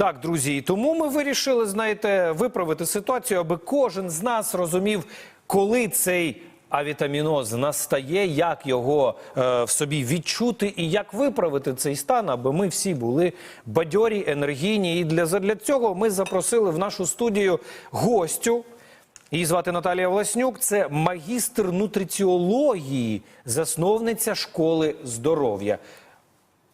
Так, друзі, і тому ми вирішили, знаєте, виправити ситуацію, аби кожен з нас розумів, коли цей авітаміноз настає, як його е, в собі відчути і як виправити цей стан, аби ми всі були бадьорі, енергійні. І для, для цього ми запросили в нашу студію гостю. Її звати Наталія Власнюк. Це магістр нутриціології, засновниця школи здоров'я.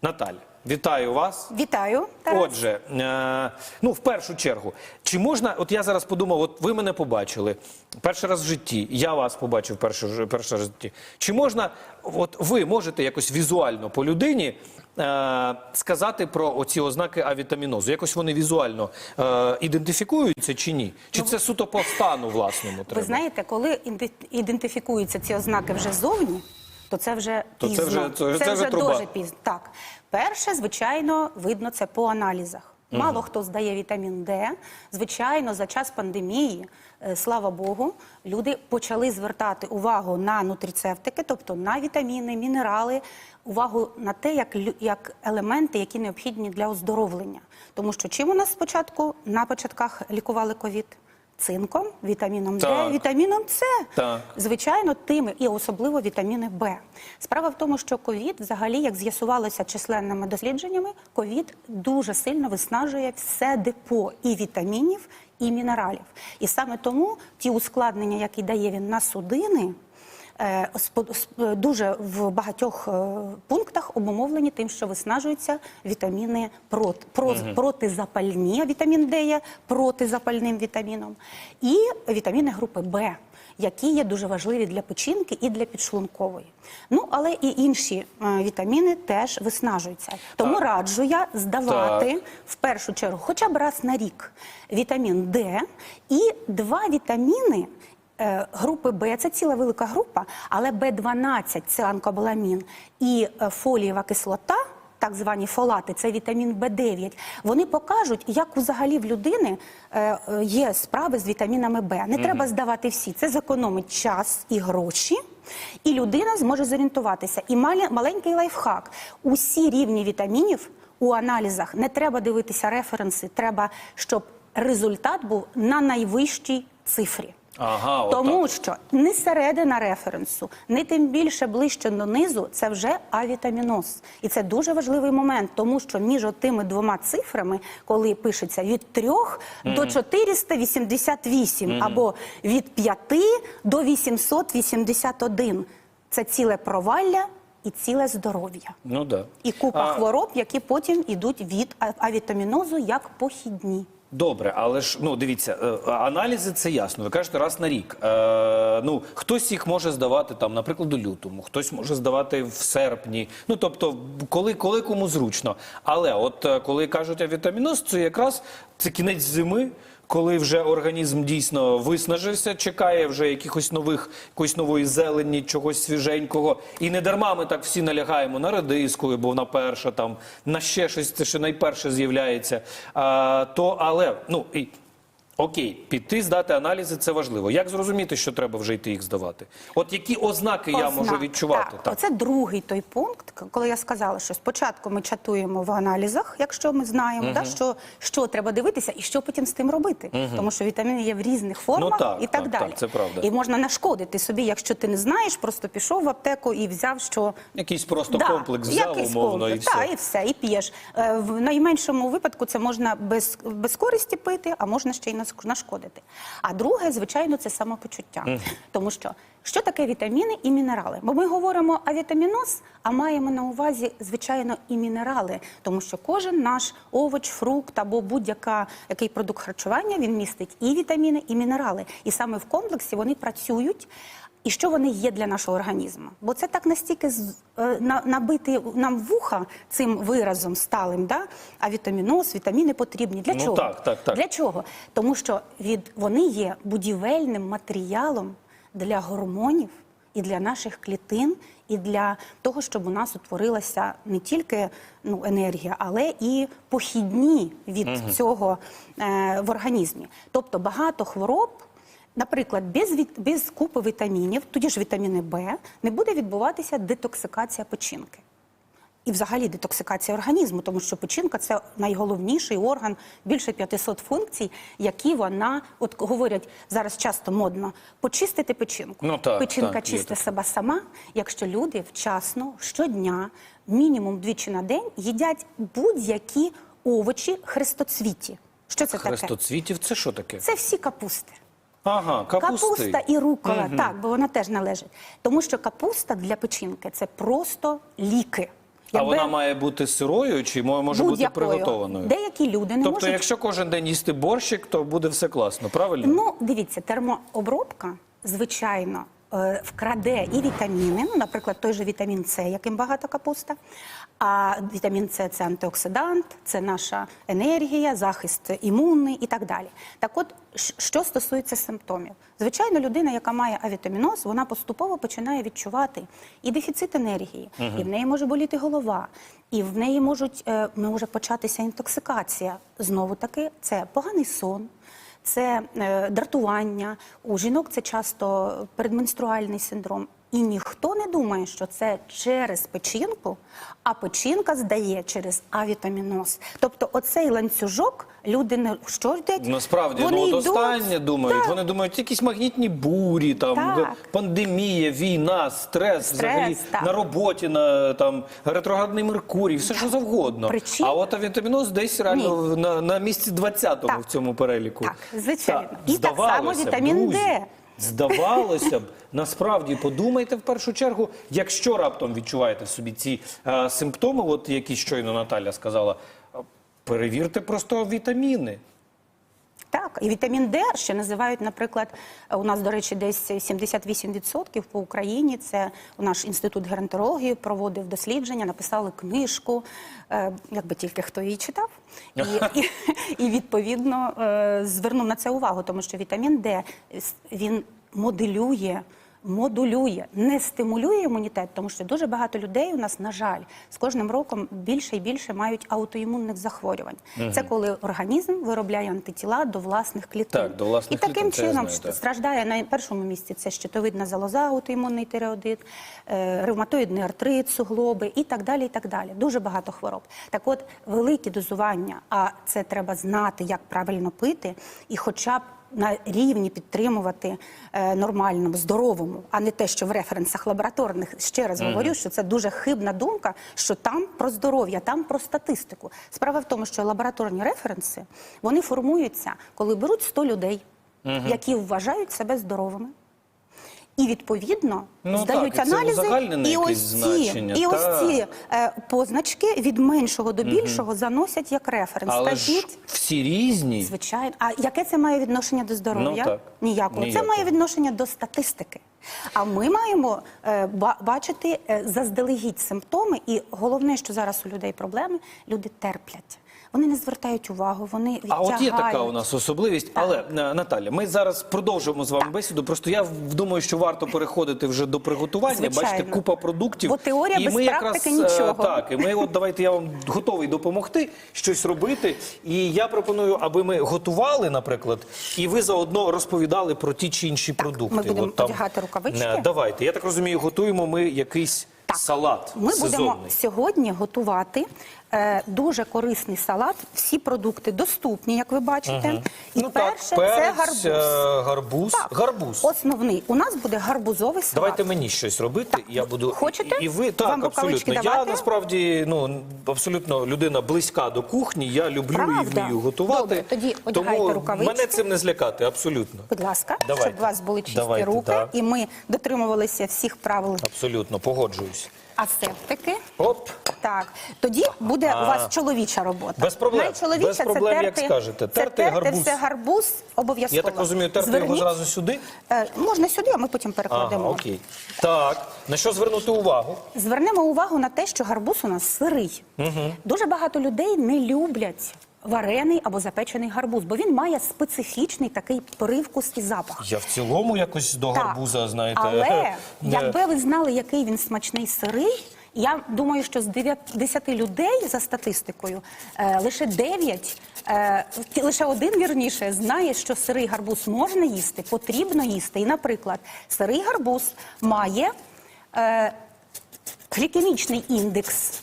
Наталя, вітаю вас. Вітаю. Тарас. Отже, е, ну в першу чергу, чи можна, от я зараз подумав, от ви мене побачили перший раз в житті, я вас побачив перший, перший раз в житті. Чи можна, от ви можете якось візуально по людині е, сказати про оці ознаки авітамінозу? Якось вони візуально е, ідентифікуються чи ні? Чи це суто по стану власному треба? Ви знаєте, коли ідентифікуються ці ознаки вже зовні, то це вже То це пізно. вже- це- це вже труба. дуже пізно. Так, перше, звичайно, видно це по аналізах. Мало хто здає вітамін Д. Звичайно, за час пандемії, е, слава Богу, люди почали звертати увагу на нутрицептики, тобто на вітаміни, мінерали, увагу на те, як, лю- як елементи, які необхідні для оздоровлення. Тому що чим у нас спочатку на початках лікували ковід? Цинком, вітаміном Так. Д, вітаміном С. Так. Звичайно, тими і особливо вітаміни Б. Справа в тому, що ковід, взагалі, як з'ясувалося численними дослідженнями, ковід дуже сильно виснажує все депо і вітамінів, і мінералів. І саме тому ті ускладнення, які дає він на судини. Е, сп- Дуже в багатьох е, пунктах обумовлені тим, що виснажуються вітаміни прот, про, протизапальні, вітамін Д є протизапальним вітаміном, і вітаміни групи Б які є дуже важливі для печінки і для підшлункової. Ну, але і інші е, вітаміни теж виснажуються. Тому Так. раджу я здавати Так. в першу чергу хоча б раз на рік вітамін Д і два вітаміни. Е, Групи Б це ціла велика група, але Б12 це анкобаламін і е, фолієва кислота, так звані фолати, це вітамін Б9. Вони покажуть, як взагалі в людини е, є справи з вітамінами Б. Не треба здавати всі. Це зекономить час і гроші. І людина зможе зорієнтуватися. І маленький лайфхак. Усі рівні вітамінів у аналізах не треба дивитися референси. Треба, щоб результат був на найвищій цифрі. Ага, отак. Тому що не середина референсу, не тим більше ближче донизу, це вже авітаміноз. І це дуже важливий момент, тому що між тими двома цифрами, коли пишеться від 3 до 488 або від 5 до 881, це ціле провалля і ціле здоров'я. Ну да. І купа А, хвороб, які потім йдуть від авітамінозу як похідні. Добре, але ж ну дивіться, е, аналізи це ясно. Ви кажете раз на рік. Е, ну хтось їх може здавати там, наприклад, у лютому, хтось може здавати в серпні. Ну тобто, коли, коли кому зручно. Але от е, коли кажуть авітаміноз, це якраз це кінець зими. Коли вже організм дійсно виснажився, чекає вже якихось нових, якоїсь нової зелені, чогось свіженького. І не дарма ми так всі налягаємо на радиску, бо вона перша там на ще щось, це що найперше з'являється. А, то, але ну і окей, піти здати аналізи це важливо. Як зрозуміти, що треба вже йти їх здавати? От які ознаки я можу відчувати? Так, Оце другий той пункт, коли я сказала, що спочатку ми чатуємо в аналізах, якщо ми знаємо, да, що, що треба дивитися і що потім з тим робити. Тому що вітаміни є в різних формах Ну, так, і так, так, далі. так, це правда. І можна нашкодити собі, якщо ти не знаєш, просто пішов в аптеку і взяв, що Якийсь просто Да, комплекс взяв, якийсь умовно, і все. Так, і все, і п'єш. Е, В найменшому випадку це можна без, без користі пити, а можна ще й нас- нашкодити. А друге, звичайно, це самопочуття. Тому що що таке вітаміни і мінерали? Бо ми говоримо авітаміноз, а маємо на увазі, звичайно, і мінерали. Тому що кожен наш овоч, фрукт або будь-який продукт харчування він містить і вітаміни, і мінерали. І саме в комплексі вони працюють. І що вони є для нашого організму? Бо це так настільки е, на- набити нам вуха цим виразом сталим, да? а вітаміноз, вітаміни потрібні. Для Ну, чого? так, так, так. Для чого? Тому що від, вони є будівельним матеріалом для гормонів і для наших клітин, і для того, щоб у нас утворилася не тільки ну, енергія, але і похідні від цього е, в організмі. Тобто багато хвороб. Наприклад, без, від, без купи вітамінів, тоді ж вітаміни Б, не буде відбуватися детоксикація печінки. і взагалі детоксикація організму, тому що печінка це найголовніший орган, більше 500 функцій, які вона, от говорять зараз часто модно, почистити печінку. Ну, так, Печінка так, чисте себе сама, якщо люди вчасно щодня, мінімум двічі на день, їдять будь-які овочі хрестоцвіті. Що це таке? Хрестоцвітів це що таке? Це всі капусти. Ага, капусти. Капуста і рукола, так, бо вона теж належить. Тому що капуста для печінки це просто ліки. А вона має бути сирою чи може бути приготованою? Деякі люди не тобто, можуть. якщо кожен день їсти борщик, то буде все класно, правильно? Ну, дивіться, термообробка, звичайно, е, вкраде і вітаміни, ну, наприклад, той же вітамін С, яким багата капуста. А вітамін С це антиоксидант, це наша енергія, захист імунний і так далі. Так от, що стосується симптомів, звичайно, людина, яка має авітаміноз, вона поступово починає відчувати і дефіцит енергії, і в неї може боліти голова, і в неї можуть, е, може початися інтоксикація. Знову таки, це поганий сон це е, дратування. У жінок це часто передменструальний синдром. І ніхто не думає, що це через печінку, а печінка здає через авітаміноз. Тобто, оцей ланцюжок люди не що йдуть? Насправді, Вони ну от йдуть- останнє думають. Так. Вони думають, якісь магнітні бурі, там Так. пандемія, війна, стрес, Стрес, взагалі так. на роботі, на там ретроградний Меркурій, все що завгодно. Причин- А от авітаміноз десь реально на, на місці 20-му Так. в цьому переліку. Так, звичайно. Так, І так само вітамін Д. Здавалося б, насправді подумайте в першу чергу, якщо раптом відчуваєте собі ці е, симптоми, от які щойно Наталя сказала, е, перевірте просто вітаміни. Так, і вітамін Д ще називають, наприклад, у нас, до речі, десь 78% по Україні. Це наш інститут геронтології проводив дослідження, написали книжку, е, якби тільки хто її читав, і, і, і відповідно е, звернув на це увагу, тому що вітамін Д він моделює. Модулює, не стимулює імунітет, тому що дуже багато людей у нас, на жаль, з кожним роком більше і більше мають аутоімунних захворювань. Це коли організм виробляє антитіла до власних клітин. Так, до власних і таким клітин, чином знаю, так. страждає на першому місці це щитовидна залоза, аутоімунний тиреодит, е, ревматоїдний артрит, суглоби і так далі. І так далі. Дуже багато хвороб. Так от великі дозування, а це треба знати, як правильно пити, і хоча б на рівні підтримувати е, нормальному, здоровому, а не те, що в референсах лабораторних ще раз говорю, що це дуже хибна думка, що там про здоров'я, там про статистику. Справа в тому, що лабораторні референси вони формуються, коли беруть 100 людей, які вважають себе здоровими. І відповідно Ну, здають так, це аналізи, і ось ці, і ось ці е, позначки від меншого до більшого заносять як референс. Але ж всі різні. Звичайно. А яке це має відношення до здоров'я? Ну. Ніякого. Ніякого. Це має відношення до статистики. А ми маємо е, бачити е, заздалегідь симптоми, і головне, що зараз у людей проблеми, люди терплять. Вони не звертають увагу, вони А от є така у нас особливість. Але е, Наталя, ми зараз продовжуємо з вами бесіду. Просто я думаю, що варто переходити вже до приготування. Звичайно. Бачите, купа продуктів. Бо теорія без ми практики якраз, е, нічого. Так, і ми от давайте я вам готовий допомогти щось робити. І я пропоную, аби ми готували, наприклад, і ви заодно розповідали про ті чи інші продукти. ми будемо От там, одягати рукавички. е, Давайте. Я так розумію, готуємо ми якийсь салат. Ми сезонний. будемо сьогодні готувати е, дуже корисний салат. Всі продукти доступні, як ви бачите. І Ну так, перше це перець, гарбуз. е, гарбуз. Так. Гарбуз. Основний. У нас буде гарбузовий салат. Давайте мені щось робити. Я буду Хочете? і, і ви так Вам рукавички абсолютно. Я давати? насправді ну абсолютно людина близька до кухні. Я люблю Правда? і вмію готувати. Добре, тоді одягайте тому рукавички. мене цим не злякати. Абсолютно, Будь ласка, Давайте. щоб у вас були чисті Давайте, руки, так. і ми дотримувалися всіх правил абсолютно погоджуюсь. Асептики. Оп, Так, тоді буде у вас чоловіча робота. Без проблем. Найчоловіча Без проблем, це як терти, скажете. Це Терти терти гарбуз. все гарбуз обов'язково. я так розумію, терти його зразу сюди. Е, можна сюди, а ми потім перекладемо. Ага, окей. Так, на що звернути увагу? Звернемо увагу на те, що гарбуз у нас сирий. Дуже багато людей не люблять варений або запечений гарбуз, бо він має специфічний такий привкус і запах. Я в цілому якось до Так. гарбуза, знаєте, Але якби ви знали, який він смачний сирий, я думаю, що з 9 10 людей за статистикою е, лише 9, е, лише один вірніше знає, що сирий гарбуз можна їсти, потрібно їсти. І, наприклад, сирий гарбуз має е, глікемічний індекс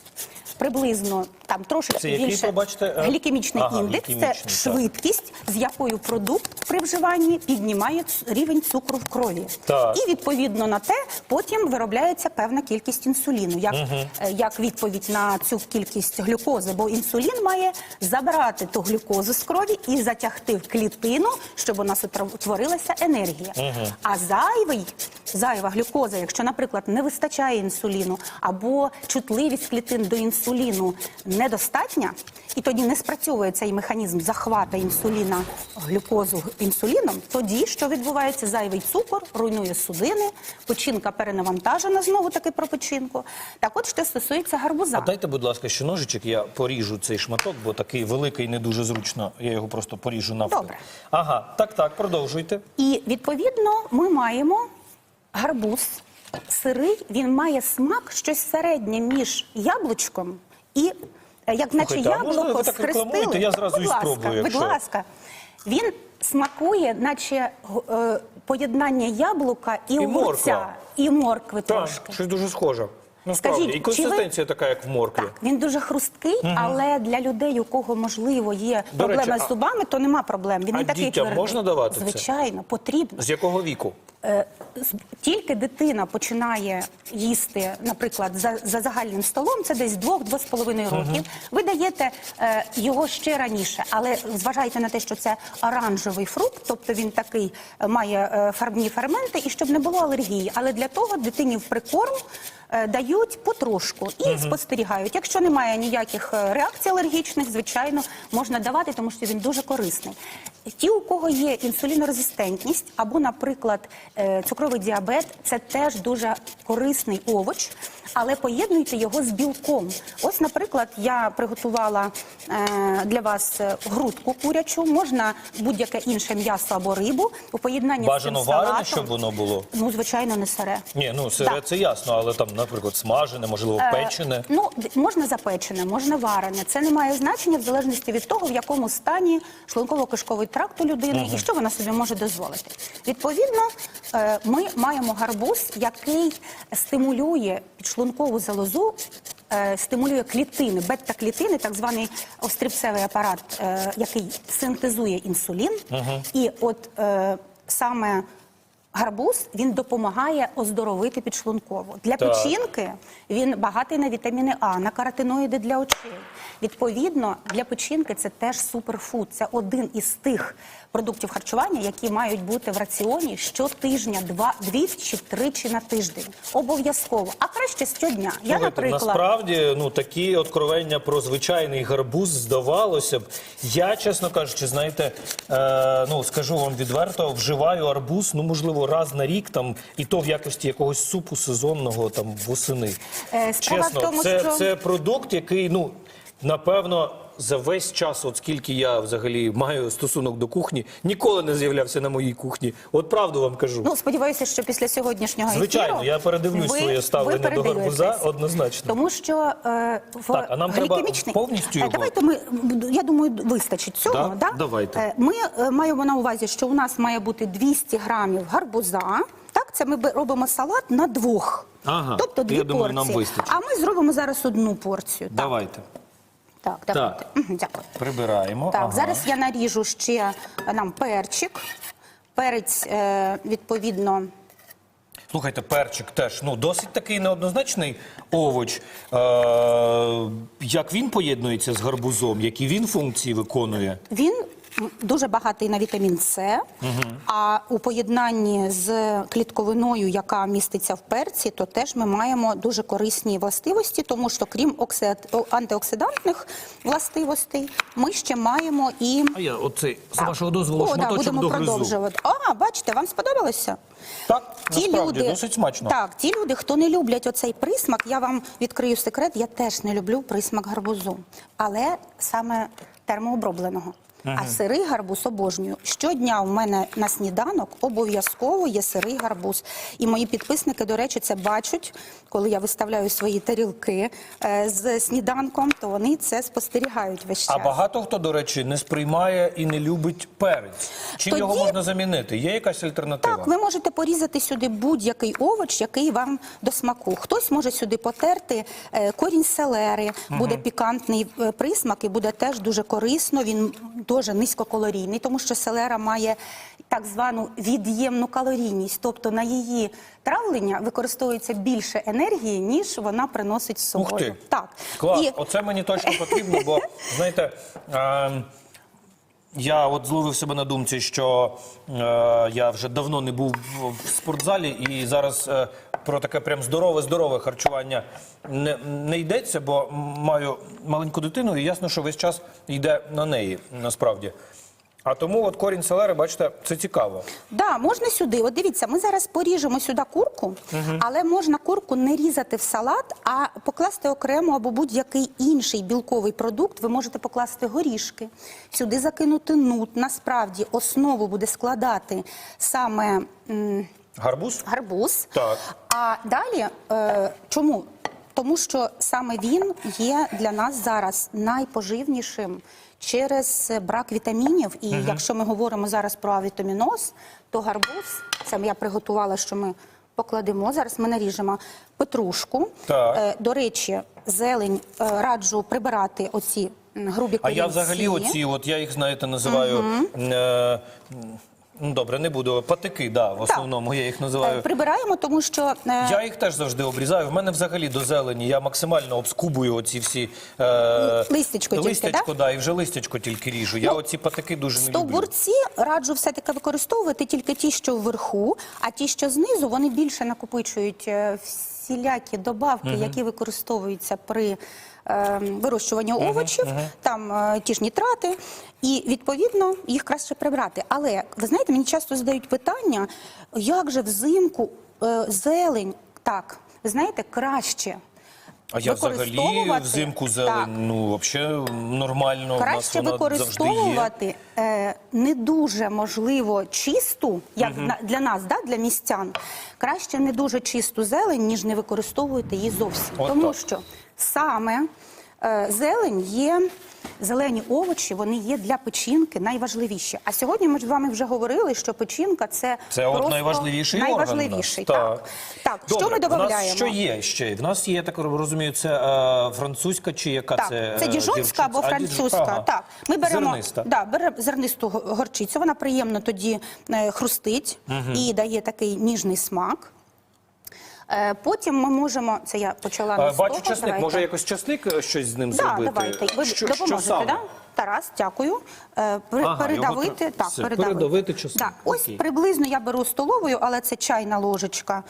приблизно там трошечки Це більше е? глікемічний Ага, індекс. глікемічний, це так. швидкість, з якою продукт при вживанні піднімає рівень цукру в крові. Так. І відповідно на те потім виробляється певна кількість інсуліну, як, е, як відповідь на цю кількість глюкози. Бо інсулін має забрати ту глюкозу з крові і затягти в клітину, щоб у нас утворилася енергія. А зайвий, зайва глюкоза, якщо, наприклад, не вистачає інсуліну або чутливість клітин до інсуліну недостатня, і тоді не спрацьовує цей механізм захвата інсуліна, глюкозу інсуліном, тоді що відбувається? Зайвий цукор руйнує судини, печінка перенавантажена, знову таки про печінку. Так от, що стосується гарбуза. А дайте, будь ласка, ще ножичок, я поріжу цей шматок, бо такий великий не дуже зручно. Я його просто поріжу навпіл. Добре. Ага, так, так, продовжуйте. І відповідно ми маємо гарбуз сирий. Він має смак щось середнє між яблучком і як наче Слухайте, а можна яблуко ви так схрестили. рекламуєте? Я зразу будь ласка, спробую, Будь якщо. ласка, він смакує, наче е, поєднання яблука і, І огурця, морква. і моркви Так, трошки. щось дуже схоже. Насправді. Скажіть, і консистенція така, як в моркві. Так, він дуже хрусткий, але для людей, у кого можливо є До проблеми речі, з а- зубами, то нема проблем. Він а не такий дітям можна давати це? Звичайно, потрібно. З якого віку? Е, Тільки дитина починає їсти, наприклад, за, за загальним столом, це десь 2-2,5 років. Ви даєте е, його ще раніше, але зважайте на те, що це оранжевий фрукт, тобто він такий е, має е, фарбні ферменти, і щоб не було алергії. Але для того дитині в прикорм е, дають потрошку і спостерігають. Якщо немає ніяких е, реакцій алергічних, звичайно, можна давати, тому що він дуже корисний. Ті, у кого є інсулінорезистентність або, наприклад, е, цукровий діабет, це теж дуже корисний овоч, але поєднуйте його з білком. Ось, наприклад, я приготувала е, для вас е, грудку курячу, можна будь-яке інше м'ясо або рибу у поєднанні Бажано з цим варене, салатом. щоб воно було? Ну, звичайно, не сире. Ні, ну сире Так. це ясно, але там, наприклад, смажене, можливо, Е, печене. Ну, д- можна запечене, можна варене. Це не має значення в залежності від того, в якому стані шлунково-кишковий тракт у людини і що вона собі може дозволити. Відповідно, е, ми маємо гарбуз, який стимулює підшлункову залозу. е, Стимулює клітини, бета-клітини, так званий острівцевий апарат, е, який синтезує інсулін. І от е, саме гарбуз він допомагає оздоровити підшлункову. Для Так. печінки він багатий на вітаміни А, на каротиноїди для очей. Відповідно, для печінки це теж суперфуд. Це один із тих продуктів харчування, які мають бути в раціоні щотижня, два двічі, тричі на тиждень. Обов'язково, а краще щодня. Я, Слухайте, наприклад, насправді, ну такі откровення про звичайний гарбуз здавалося б. Я, чесно кажучи, знаєте, е, ну скажу вам відверто, вживаю арбуз, ну можливо, раз на рік там, і то в якості якогось супу сезонного там восени. Е, справа в Чесно, тому, це, що- це продукт, який, ну напевно. За весь час, от скільки я взагалі маю стосунок до кухні, ніколи не з'являвся на моїй кухні. От правду вам кажу. Ну, сподіваюся, що після сьогоднішнього Звичайно, я передивлюсь ви- своє ставлення ви до гарбуза однозначно. Тому що е, в Так, а нам треба глікемічний- повністю Е, його? Давайте ми, я думаю, вистачить цього. Да? Давайте. Е, Ми е, маємо на увазі, що у нас має бути 200 грамів гарбуза. Так, це ми робимо салат на двох. Ага, Тобто дві я думаю, порції. нам вистачить. А ми зробимо зараз одну порцію. Так, Давайте. так, давайте. Мгм, Дякую. Прибираємо. Так, ага. зараз я наріжу ще нам перчик. Перець, е, відповідно, Слухайте, перчик теж ну досить такий неоднозначний овоч. Е, як він поєднується з гарбузом? Які він функції виконує? Він дуже багатий на вітамін С, а у поєднанні з клітковиною, яка міститься в перці, то теж ми маємо дуже корисні властивості, тому що крім оксид- антиоксидантних властивостей, ми ще маємо і А я оцей з вашого дозволу О, да, шматочок будемо догризу. продовжувати. А, бачите, вам сподобалося? Так, насправді досить смачно. Так, ті люди, хто не люблять оцей присмак, я вам відкрию секрет, я теж не люблю присмак гарбузу, але саме термообробленого. А сирий гарбуз обожнюю. Щодня в мене на сніданок обов'язково є сирий гарбуз. І мої підписники, до речі, це бачать, коли я виставляю свої тарілки е, з сніданком, то вони це спостерігають весь час. А багато хто, до речі, не сприймає і не любить перець. Чим Тоді- його можна замінити? Є якась альтернатива? Так, ви можете порізати сюди будь-який овоч, який вам до смаку. Хтось може сюди потерти е, корінь селери, буде пікантний е, присмак і буде теж дуже корисно. Він дуже низькокалорійний, тому що селера має так звану від'ємну калорійність, тобто на її травлення використовується більше енергії, ніж вона приносить з собою. Ух ти. Так. Клас, І оце мені точно потрібно, бо знаєте. Е, я от зловив себе на думці, що е, я вже давно не був в, спортзалі, і зараз е, про таке прям здорове, здорове харчування не, не йдеться, бо маю маленьку дитину, і ясно, що весь час йде на неї насправді. А тому от корінь селери, бачите, це цікаво. Да, можна сюди. От дивіться, ми зараз поріжемо сюди курку, але можна курку не різати в салат, а покласти окремо або будь-який інший білковий продукт. Ви можете покласти горішки, сюди закинути нут. Насправді основу буде складати саме м, Гарбуз? гарбуз. Так. А далі е, чому? Тому що саме він є для нас зараз найпоживнішим через брак вітамінів. І якщо ми говоримо зараз про авітаміноз, то гарбуз, це я приготувала, що ми покладемо. Зараз ми наріжемо петрушку. Так. Е, до речі, зелень е, раджу прибирати оці м, грубі А корінці. я взагалі оці, от я їх знаєте, називаю. Е, ну добре, не буду. Патики, да, в основному я їх Е, називаю. Прибираємо, тому що е, Я їх теж завжди обрізаю. В мене взагалі до зелені. Я максимально обскубую оці всі е, Листячко тільки, листячко, да? і вже листячко тільки ріжу. Я оці патики дуже не люблю. Стовбурці раджу все-таки використовувати тільки ті, що вверху, а ті, що знизу, вони більше накопичують е, всілякі добавки, які використовуються при е, вирощуванні овочів, там е, ті ж нітрати, і відповідно їх краще прибрати. Але ви знаєте, мені часто задають питання, як же взимку е, зелень так, ви знаєте, краще. А я взагалі взимку зелень, Так. ну взагалі нормально. нас Краще використовувати е, не дуже можливо чисту, як на- для нас, да, для містян. Краще не дуже чисту зелень, ніж не використовувати її зовсім. От Тому так. що саме е, зелень є. Зелені овочі вони є для печінки найважливіші. А сьогодні ми з вами вже говорили, що печінка це, Це от найважливіший орган. Так. так. Добре, що ми додаємо? що є ще? В нас є, так розумію, це е, французька чи яка Так, це? це е, діжонська гірчиця? або французька. ага. Так, ми беремо Зерниста. Да, беремо зернисту го- горчицю. Вона приємно тоді хрустить і дає такий ніжний смак. Е, потім ми можемо. Це я почала Е, Бачу того, часник, давайте. може якось часник е, щось з ним Да, зробити? давайте. Ви що, допоможете, що да? Тарас, дякую. Ага, передавити. його Так, все, передавити. передавити часник, Так, ось окей. приблизно я беру столовою, але це чайна ложечка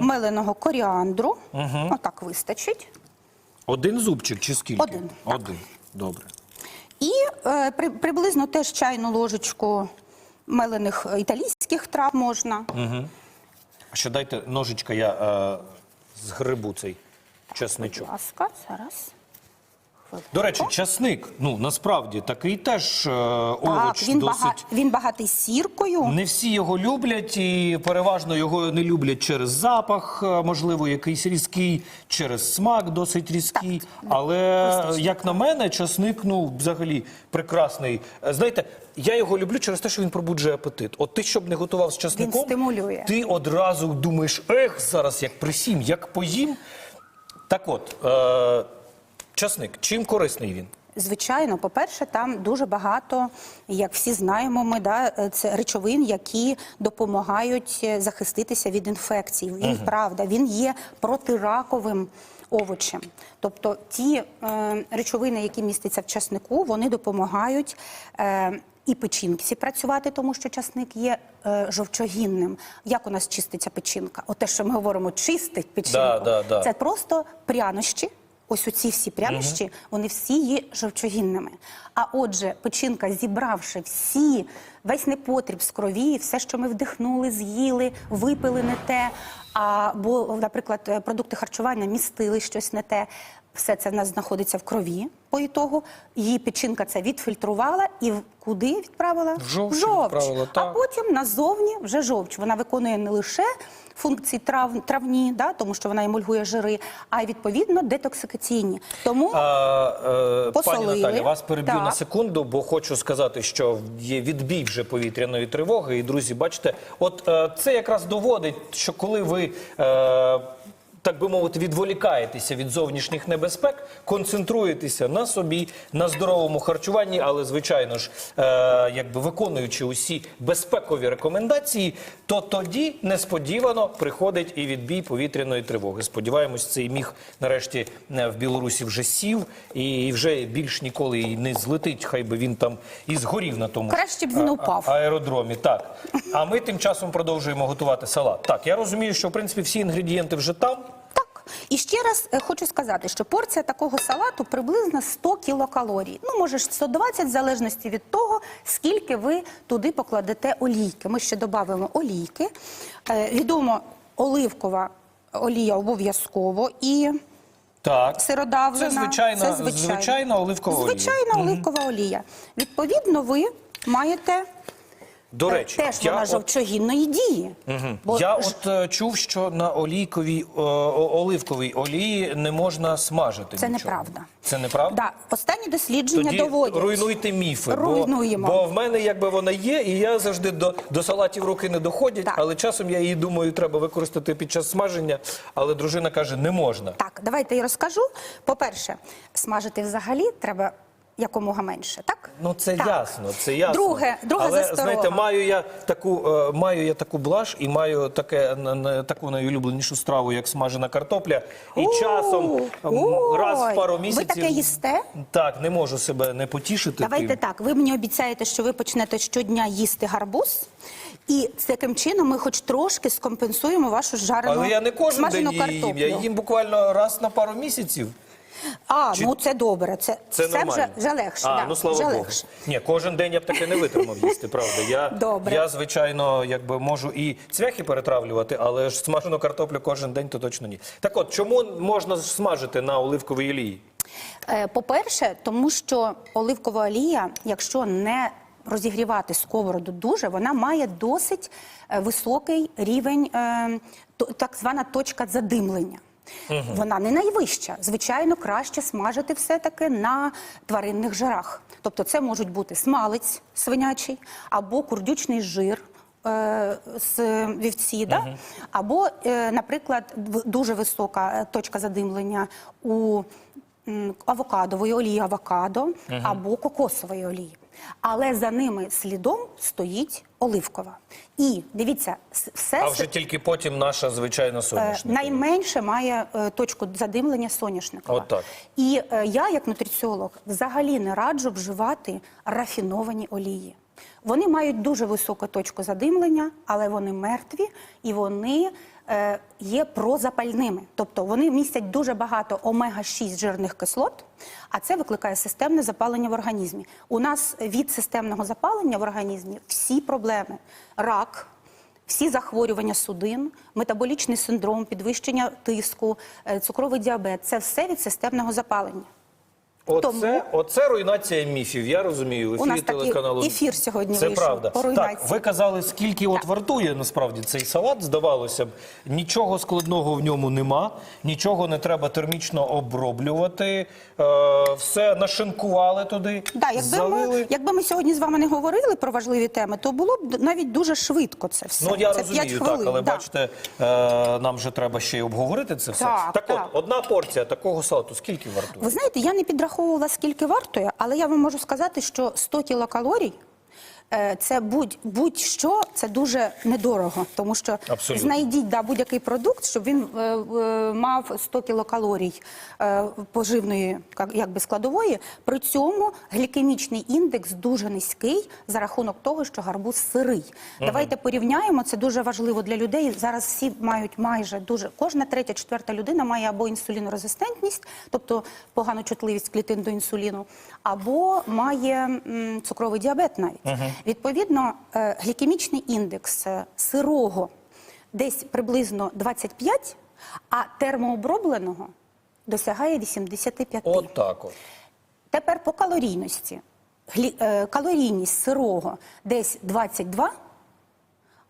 меленого коріандру. Отак вистачить. Один зубчик чи скільки? Один, так. Один. Добре. І е, при, приблизно теж чайну ложечку мелених італійських трав можна. А ще дайте ножичка, я е, згрибу цей чесничок. Ласка, зараз. До речі, часник, ну насправді такий теж е, овоч так, він, досить. бага, він багатий сіркою. Не всі його люблять, і переважно його не люблять через запах, е, можливо, якийсь різкий, через смак досить різкий. Але як на мене, часник, ну взагалі прекрасний. Е, Знаєте, я його люблю через те, що він пробуджує апетит. От ти щоб не готував з часником, стимулює. ти одразу думаєш, ех, зараз як присім, як поїм. Так от, е, часник, чим корисний він? Звичайно, по-перше, там дуже багато, як всі знаємо, ми да, е, це речовин, які допомагають е, захиститися від інфекцій. Він правда, він є протираковим овочем. Тобто ті е, речовини, які містяться в часнику, вони допомагають. Е, і печінці працювати, тому що часник є е, жовчогінним. Як у нас чиститься печінка? От те, що ми говоримо, чистить печінку, Да, да, да. це просто прянощі. Ось оці всі прянощі, вони всі є жовчогінними. А отже, печінка, зібравши всі, весь непотріб з крові, все, що ми вдихнули, з'їли, випили не те, або, наприклад, е, продукти харчування містили щось не те, все це в нас знаходиться в крові. по ітогу. Її печінка це відфільтрувала і куди відправила? В жовч відправила, а потім назовні вже жовч. Вона виконує не лише функції трав, травні, да, тому що вона емульгує жири, а й відповідно детоксикаційні. Тому А, е, пані Наталі, вас переб'ю на секунду, бо хочу сказати, що є відбій вже повітряної тривоги. І друзі, бачите, от е, це якраз доводить, що коли ви. Е, так би мовити, відволікаєтеся від зовнішніх небезпек, концентруєтеся на собі, на здоровому харчуванні, але звичайно ж, е, якби виконуючи усі безпекові рекомендації, то тоді несподівано приходить і відбій повітряної тривоги. Сподіваємось, цей міг нарешті е, в Білорусі вже сів і вже більш ніколи і не злетить. Хай би він там і згорів на тому Краще б він а- а- упав. аеродромі. Так. А ми тим часом продовжуємо готувати салат. Так, я розумію, що в принципі всі інгредієнти вже там. І ще раз е, хочу сказати, що порція такого салату приблизно 100 кілокалорій. Ну, може, 120, в залежності від того, скільки ви туди покладете олійки. Ми ще додамо олійки. Е, відомо, оливкова олія обов'язково і Так. сиродавлена. Це звичайна- звичайна оливкова олія. Звичайна оливкова олія. Відповідно, ви маєте До е, речі, теж я вона от- жовчогінної дії. Бо Я от е, чув, що на олійковій о- оливковій олії не можна смажити. Це нічого. неправда. Це неправда? Да, останні дослідження Тоді доводять. руйнуйте міфи. Руйнуємо. Бо, бо в мене якби вона є, і я завжди до, до салатів руки не доходять, Так. але часом я її думаю, треба використати під час смаження, але дружина каже, не можна. Так, давайте я розкажу. По-перше, смажити взагалі треба якомога менше, так? Ну це Так. ясно, це ясно. Друге, друга Але засторога. знаєте, маю я таку, е, маю я таку блаж і маю таке на- на- таку найулюбленішу страву, як смажена картопля. І О, часом ой. раз в пару місяців Ви таке їсте? Так, не можу себе не потішити. Давайте тим. так. Ви мені обіцяєте, що ви почнете щодня їсти гарбуз, і таким чином ми хоч трошки скомпенсуємо вашу жарену Але я не кожен день їм. Я їм буквально раз на пару місяців. А, Чи- ну це добре. Це, Це вже, нормально. вже легше. А, да, ну слава вже Богу. легше. Ні, кожен день я б таке не витримав їсти, правда. Я, Добре. я звичайно, якби можу і цвяхи перетравлювати, але ж смажену картоплю кожен день то точно ні. Так от, чому можна смажити на оливковій олії? Е, По-перше, тому що оливкова олія, якщо не розігрівати сковороду дуже, вона має досить е, високий рівень, е, то- так звана точка задимлення. Вона не найвища. Звичайно, краще смажити все-таки на тваринних жирах. Тобто це можуть бути смалець свинячий або курдючний жир. е, З вівці, да? або, е, наприклад, дуже висока е, точка задимлення у авокадової олії авокадо або кокосової олії. Але за ними слідом стоїть оливкова. І дивіться, все А вже тільки потім наша звичайна Е, соняшник. найменше має е, точку задимлення соняшникова. От так. І е, я, як нутриціолог, взагалі не раджу вживати рафіновані олії. Вони мають дуже високу точку задимлення, але вони мертві і вони є прозапальними. Тобто вони містять дуже багато омега-6 жирних кислот, а це викликає системне запалення в організмі. У нас від системного запалення в організмі всі проблеми: рак, всі захворювання судин, метаболічний синдром, підвищення тиску, е, цукровий діабет це все від системного запалення. Оце, оце руйнація міфів, я розумію. в У ефірі нас такий телеканалу. ефір сьогодні Це вийшов правда. по руйнації. Так, ви казали, скільки от вартує насправді цей салат, здавалося б. Нічого складного в ньому нема, нічого не треба термічно оброблювати. Е, все нашинкували туди, Да, якби, залили. ми, якби ми сьогодні з вами не говорили про важливі теми, то було б навіть дуже швидко це все. Ну я це розумію, 5 так, але да. бачите, е, нам же треба ще й обговорити це все. Так, так, так. от, одна порція такого салату скільки вартує? Ви знаєте, я не підраховувала, скільки вартує, але я вам можу сказати, що 100 кілокалорій це будь- будь-що, це дуже недорого, тому що Абсолютно. знайдіть да, будь-який продукт, щоб він е, е, мав 100 кілокалорій е, поживної як- якби складової. При цьому глікемічний індекс дуже низький за рахунок того, що гарбуз сирий. Давайте порівняємо. Це дуже важливо для людей. Зараз всі мають майже дуже кожна третя, четверта людина має або інсулінорезистентність, тобто погану чутливість клітин до інсуліну, або має м, цукровий діабет навіть. Відповідно, е, глікемічний індекс е, сирого десь приблизно 25, а термообробленого досягає 85. От так от. Тепер по калорійності. Глі- е, Калорійність сирого десь 22,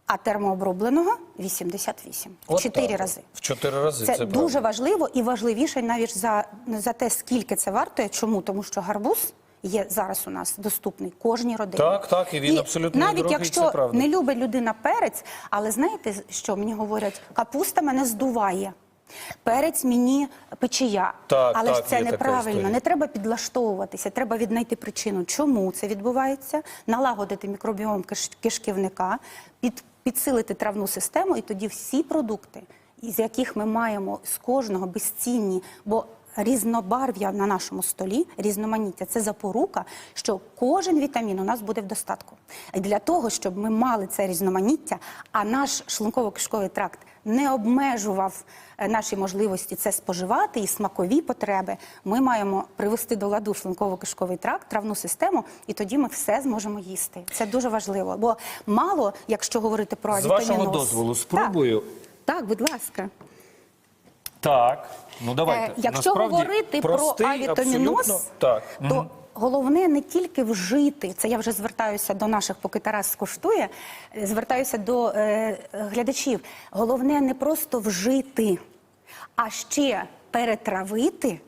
а термообробленого 88. В От 4 так. рази. В чотири рази Це, це, дуже правда. важливо і важливіше навіть за, за те, скільки це вартує. Чому? Тому що гарбуз є зараз у нас доступний кожній родині. Так, так, і він абсолютно навіть недорогий, якщо це правда. не любить людина перець, але знаєте, що мені говорять? Капуста мене здуває. Перець мені печія, Так, але ж це неправильно. Не треба підлаштовуватися, треба віднайти причину, чому це відбувається, налагодити мікробіом киш- кишківника, під, підсилити травну систему, і тоді всі продукти, із яких ми маємо з кожного безцінні, бо різнобарв'я на нашому столі, різноманіття це запорука, що кожен вітамін у нас буде в достатку. І для того, щоб ми мали це різноманіття, а наш шлунково-кишковий тракт не обмежував е, наші можливості це споживати і смакові потреби, ми маємо привести до ладу шлунково-кишковий тракт, травну систему, і тоді ми все зможемо їсти. Це дуже важливо. Бо мало, якщо говорити про З вашого авітаміноз. дозволу спробую. Так, так, будь ласка. Так, ну давайте. Е, Якщо Насправді, говорити простий, про авітаміноз, так. то головне не тільки вжити. Це я вже звертаюся до наших, поки Тарас скуштує. Звертаюся до е, глядачів. Головне не просто вжити, а ще перетравити.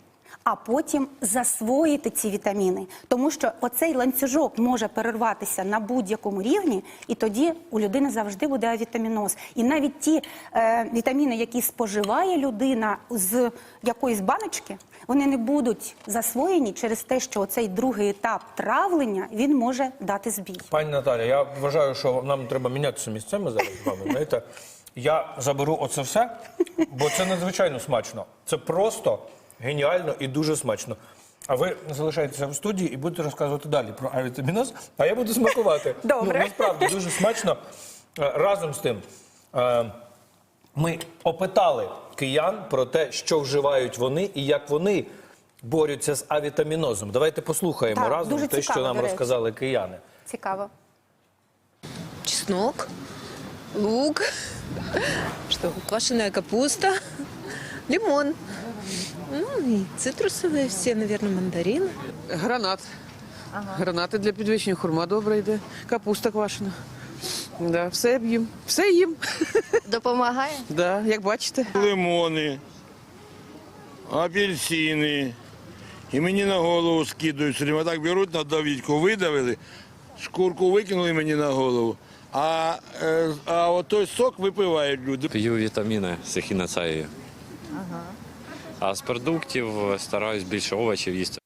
А потім засвоїти ці вітаміни, тому що оцей ланцюжок може перерватися на будь-якому рівні, і тоді у людини завжди буде авітаміноз. І навіть ті е, вітаміни, які споживає людина з якоїсь баночки, вони не будуть засвоєні через те, що оцей другий етап травлення він може дати збій. Пані Наталя, я вважаю, що нам треба мінятися місцями зараз з вами. Знаєте, я заберу оце все, бо це надзвичайно смачно. Це просто геніально і дуже смачно. А ви залишаєтеся в студії і будете розказувати далі про авітаміноз, а я буду смакувати. Добре. Ну, насправді дуже смачно. Е, Разом з тим. е, Ми опитали киян про те, що вживають вони і як вони борються з авітамінозом. Давайте послухаємо Так, разом дуже те, що нам розказали кияни. Цікаво. чеснок, лук, что, квашеная капуста, лимон. Ну и цитрусовые все, наверное, мандарины. Гранат. Гранати для підвищення, хурма добре йде, капуста квашена. Да, все їм. Все їм. Допомагає? Да, як бачите. лимони, апельсини. І мені на голову скидують. время. Так беруть на давідку, видавили, шкурку викинули мені на голову. А, е, а от той сок випивають люди. П'ю вітаміни з ехіноцеєю. А з продуктів стараюсь більше овочів їсти.